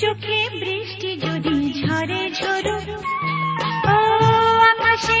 চোখে বৃষ্টি যদি ঝরে ঝরু ও আকাশে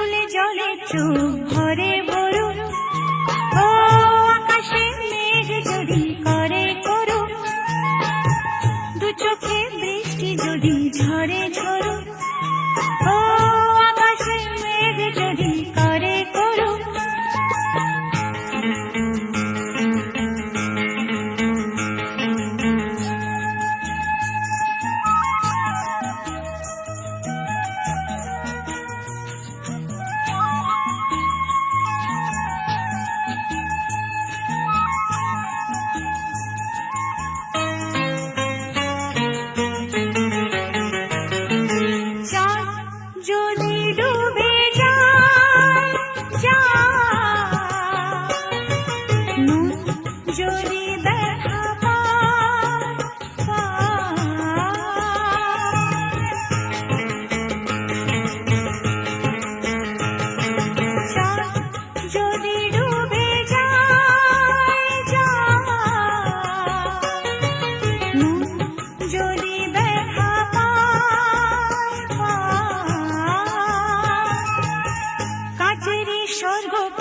ফুলে জলে চোখ ভরে বড় ও আকাশে মেঘ যদি করে করো দু চোখে বৃষ্টি যদি ঝরে ঝরো